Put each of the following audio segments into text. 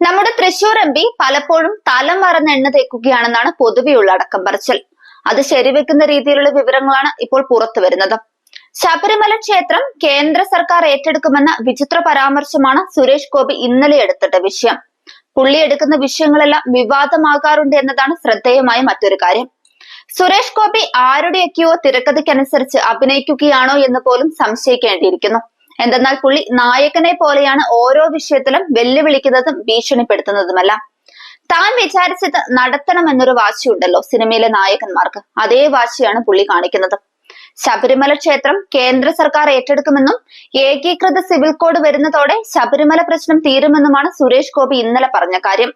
നമ്മുടെ Thrissur M P പലപ്പോഴും തലം മറന്ന് എണ്ണ തേക്കുകയാണെന്നാണ് പൊതുവെയുള്ള അടക്കം പറച്ചിൽ. അത് ശരിവെക്കുന്ന രീതിയിലുള്ള വിവരങ്ങളാണ് ഇപ്പോൾ പുറത്തു വരുന്നത്. ശബരിമല ക്ഷേത്രം കേന്ദ്ര സർക്കാർ ഏറ്റെടുക്കുമെന്ന വിചിത്ര പരാമർശമാണ് സുരേഷ് ഗോപി ഇന്നലെ എടുത്തിട്ട വിഷയം. പുള്ളി എടുക്കുന്ന വിഷയങ്ങളെല്ലാം വിവാദമാകാറുണ്ട് എന്നതാണ് ശ്രദ്ധേയമായ മറ്റൊരു കാര്യം. സുരേഷ് ഗോപി ആരുടെയൊക്കെയോ തിരക്കഥയ്ക്കനുസരിച്ച് അഭിനയിക്കുകയാണോ എന്ന് പോലും സംശയിക്കേണ്ടിയിരിക്കുന്നു. എന്തെന്നാൽ പുള്ളി നായകനെ പോലെയാണ് ഓരോ വിഷയത്തിലും വെല്ലുവിളിക്കുന്നതും ഭീഷണിപ്പെടുത്തുന്നതുമല്ല. താൻ വിചാരിച്ചത് നടത്തണം എന്നൊരു വാശി ഉണ്ടല്ലോ സിനിമയിലെ നായകന്മാർക്ക്. അതേ വാശിയാണ് പുള്ളി കാണിക്കുന്നത്. ശബരിമല ക്ഷേത്രം കേന്ദ്ര സർക്കാർ ഏറ്റെടുക്കുമെന്നും ഏകീകൃത സിവിൽ കോഡ് വരുന്നതോടെ ശബരിമല പ്രശ്നം തീരുമെന്നുമാണ് സുരേഷ് ഗോപി ഇന്നലെ പറഞ്ഞ കാര്യം.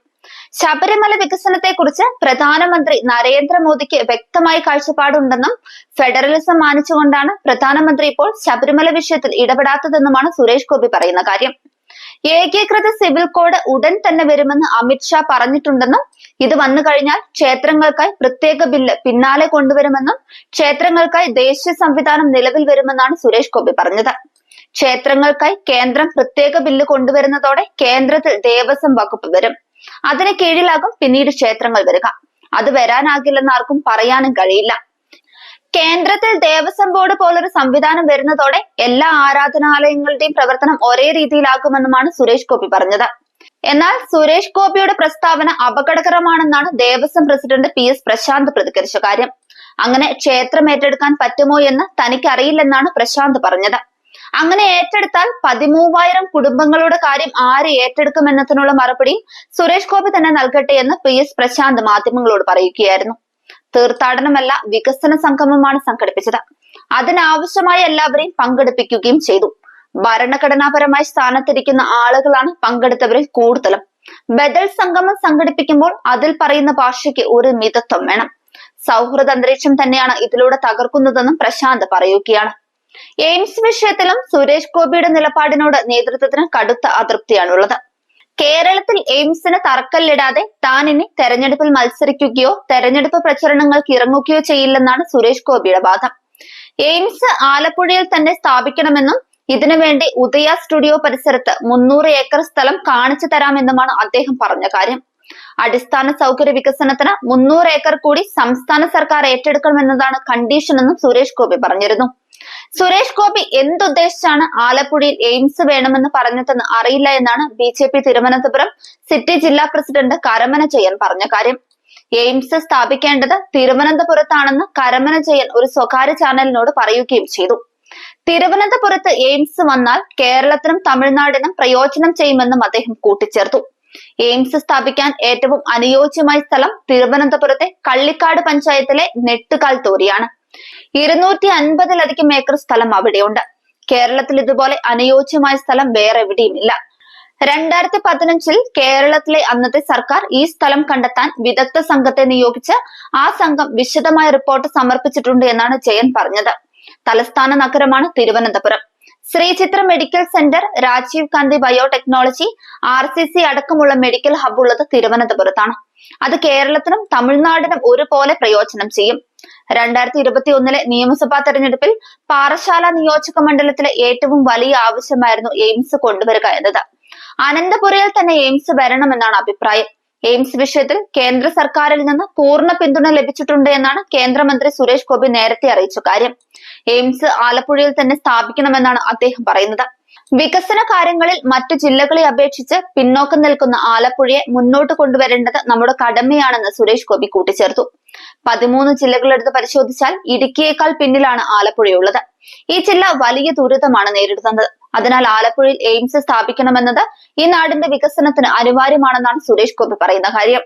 ശബരിമല വികസനത്തെക്കുറിച്ച് പ്രധാനമന്ത്രി നരേന്ദ്രമോദിക്ക് വ്യക്തമായ കാഴ്ചപ്പാടുണ്ടെന്നും ഫെഡറലിസം മാനിച്ചുകൊണ്ടാണ് പ്രധാനമന്ത്രി ഇപ്പോൾ ശബരിമല വിഷയത്തിൽ ഇടപെടാത്തതെന്നുമാണ് സുരേഷ് ഗോപി പറയുന്ന കാര്യം. ഏകീകൃത സിവിൽ കോഡ് ഉടൻ തന്നെ വരുമെന്ന് അമിത്ഷാ പറഞ്ഞിട്ടുണ്ടെന്നും ഇത് വന്നു കഴിഞ്ഞാൽ ക്ഷേത്രങ്ങൾക്കായി പ്രത്യേക ബില്ല് പിന്നാലെ കൊണ്ടുവരുമെന്നും ക്ഷേത്രങ്ങൾക്കായി ദേശീയ സംവിധാനം നിലവിൽ വരുമെന്നാണ് സുരേഷ് ഗോപി പറഞ്ഞത്. ക്ഷേത്രങ്ങൾക്കായി കേന്ദ്രം പ്രത്യേക ബില്ല് കൊണ്ടുവരുന്നതോടെ കേന്ദ്രത്തിൽ ദേവസ്വം വകുപ്പ് വരും. അതിന് കീഴിലാകും പിന്നീട് ക്ഷേത്രങ്ങൾ വരിക. അത് വരാനാകില്ലെന്ന് ആർക്കും പറയാനും കഴിയില്ല. കേന്ദ്രത്തിൽ ദേവസ്വം ബോർഡ് പോലൊരു സംവിധാനം വരുന്നതോടെ എല്ലാ ആരാധനാലയങ്ങളുടെയും പ്രവർത്തനം ഒരേ രീതിയിലാകുമെന്നുമാണ് സുരേഷ് ഗോപി പറഞ്ഞത്. എന്നാൽ സുരേഷ് ഗോപിയുടെ പ്രസ്താവന അപകടകരമാണെന്നാണ് Devaswom president P S Prashanth പ്രതികരിച്ച കാര്യം. അങ്ങനെ ക്ഷേത്രം ഏറ്റെടുക്കാൻ പറ്റുമോ എന്ന് തനിക്കറിയില്ലെന്നാണ് പ്രശാന്ത് പറഞ്ഞത്. അങ്ങനെ ഏറ്റെടുത്താൽ പതിമൂവായിരം കുടുംബങ്ങളുടെ കാര്യം ആര് ഏറ്റെടുക്കുമെന്നതിനുള്ള മറുപടി സുരേഷ് ഗോപി തന്നെ നൽകട്ടെ എന്ന് പി എസ് പ്രശാന്ത് മാധ്യമങ്ങളോട് പറയുകയായിരുന്നു. തീർത്ഥാടനമല്ല വികസന സംഗമമാണ് സംഘടിപ്പിച്ചത്. അതിനാവശ്യമായ എല്ലാവരെയും പങ്കെടുപ്പിക്കുകയും ചെയ്തു. ഭരണഘടനാപരമായി സ്ഥാനത്തിരിക്കുന്ന ആളുകളാണ് പങ്കെടുത്തവരിൽ കൂടുതലും. ബദൽ സംഗമം സംഘടിപ്പിക്കുമ്പോൾ അതിൽ പറയുന്ന ഭാഷയ്ക്ക് ഒരു മിതത്വം വേണം. സൗഹൃദ അന്തരീക്ഷം തന്നെയാണ് ഇതിലൂടെ തകർക്കുന്നതെന്നും പ്രശാന്ത് പറയുകയാണ്. എയിംസ് വിഷയത്തിലും സുരേഷ് ഗോപിയുടെ നിലപാടിനോട് നേതൃത്വത്തിന് കടുത്ത അതൃപ്തിയാണുള്ളത്. കേരളത്തിൽ എയിംസിന് തറക്കല്ലിടാതെ താൻ ഇനി തെരഞ്ഞെടുപ്പിൽ മത്സരിക്കുകയോ തെരഞ്ഞെടുപ്പ് പ്രചരണങ്ങൾക്ക് ഇറങ്ങുകയോ ചെയ്യില്ലെന്നാണ് സുരേഷ് ഗോപിയുടെ വാദം. എയിംസ് ആലപ്പുഴയിൽ തന്നെ സ്ഥാപിക്കണമെന്നും ഇതിനുവേണ്ടി ഉദയ സ്റ്റുഡിയോ പരിസരത്ത് മുന്നൂറ് ഏക്കർ സ്ഥലം കാണിച്ചു തരാമെന്നുമാണ് അദ്ദേഹം പറഞ്ഞ കാര്യം. അടിസ്ഥാന സൗകര്യ വികസനത്തിന് മുന്നൂറ് ഏക്കർ കൂടി സംസ്ഥാന സർക്കാർ ഏറ്റെടുക്കണമെന്നതാണ് കണ്ടീഷൻ എന്നും സുരേഷ് ഗോപി പറഞ്ഞിരുന്നു. സുരേഷ് ഗോപി എന്തുദ്ദേശിച്ചാണ് ആലപ്പുഴയിൽ എയിംസ് വേണമെന്ന് പറഞ്ഞതെന്ന് അറിയില്ല എന്നാണ് B J P Thiruvananthapuram city ജില്ലാ പ്രസിഡന്റ് കരമന ജയൻ പറഞ്ഞ കാര്യം. എയിംസ് സ്ഥാപിക്കേണ്ടത് തിരുവനന്തപുരത്താണെന്ന് കരമന ജയൻ ഒരു സ്വകാര്യ ചാനലിനോട് പറയുകയും ചെയ്തു. തിരുവനന്തപുരത്ത് എയിംസ് വന്നാൽ കേരളത്തിനും തമിഴ്നാടിനും പ്രയോജനം ചെയ്യുമെന്നും അദ്ദേഹം കൂട്ടിച്ചേർത്തു. എയിംസ് സ്ഥാപിക്കാൻ ഏറ്റവും അനുയോജ്യമായ സ്ഥലം തിരുവനന്തപുരത്തെ കള്ളിക്കാട് പഞ്ചായത്തിലെ നെട്ടുകാൽ തോരിയാണ്. ഇരുന്നൂറ്റി അൻപതിലധികം ഏക്കർ സ്ഥലം അവിടെയുണ്ട്. കേരളത്തിൽ ഇതുപോലെ അനുയോജ്യമായ സ്ഥലം വേറെ എവിടെയുമില്ല. രണ്ടായിരത്തി പതിനഞ്ചിൽ കേരളത്തിലെ അന്നത്തെ സർക്കാർ ഈ സ്ഥലം കണ്ടെത്താൻ വിദഗ്ധ സംഘത്തെ നിയോഗിച്ച് ആ സംഘം വിശദമായ റിപ്പോർട്ട് സമർപ്പിച്ചിട്ടുണ്ട് എന്നാണ് ജയൻ പറഞ്ഞത്. തലസ്ഥാന നഗരമാണ് Thiruvananthapuram. Sreechitra medical centre Rajiv Gandhi biotechnology R C C അടക്കമുള്ള മെഡിക്കൽ ഹബ് ഉള്ളത് തിരുവനന്തപുരത്താണ്. അത് കേരളത്തിനും തമിഴ്നാടിനും ഒരുപോലെ പ്രയോജനം ചെയ്യും. രണ്ടായിരത്തി ഇരുപത്തി ഒന്നിലെ നിയമസഭാ തെരഞ്ഞെടുപ്പിൽ പാറശാല നിയോജക മണ്ഡലത്തിലെ ഏറ്റവും വലിയ ആവശ്യമായിരുന്നു എയിംസ് കൊണ്ടുവരിക എന്നത്. അനന്തപുരയിൽ തന്നെ എയിംസ് വരണമെന്നാണ് അഭിപ്രായം. എയിംസ് വിഷയത്തിൽ കേന്ദ്ര സർക്കാരിൽ നിന്ന് പൂർണ പിന്തുണ ലഭിച്ചിട്ടുണ്ട് എന്നാണ് കേന്ദ്രമന്ത്രി സുരേഷ് ഗോപി നേരത്തെ അറിയിച്ച കാര്യം. എയിംസ് ആലപ്പുഴയിൽ തന്നെ സ്ഥാപിക്കണമെന്നാണ് അദ്ദേഹം പറയുന്നത്. വികസന കാര്യങ്ങളിൽ മറ്റു ജില്ലകളെ അപേക്ഷിച്ച് പിന്നോക്കം നിൽക്കുന്ന ആലപ്പുഴയെ മുന്നോട്ട് കൊണ്ടുവരേണ്ടത് നമ്മുടെ കടമയാണെന്ന് സുരേഷ് ഗോപി കൂട്ടിച്ചേർത്തു. പതിമൂന്ന് ജില്ലകളെടുത്ത് പരിശോധിച്ചാൽ ഇടുക്കിയേക്കാൾ പിന്നിലാണ് ആലപ്പുഴയുള്ളത്. ഈ ജില്ല വലിയ ദുരിതമാണ് നേരിടുന്നത്. അതിനാൽ ആലപ്പുഴയിൽ എയിംസ് സ്ഥാപിക്കണമെന്നത് ഈ നാടിന്റെ വികസനത്തിന് അനിവാര്യമാണെന്നാണ് സുരേഷ് ഗോപി പറയുന്ന കാര്യം.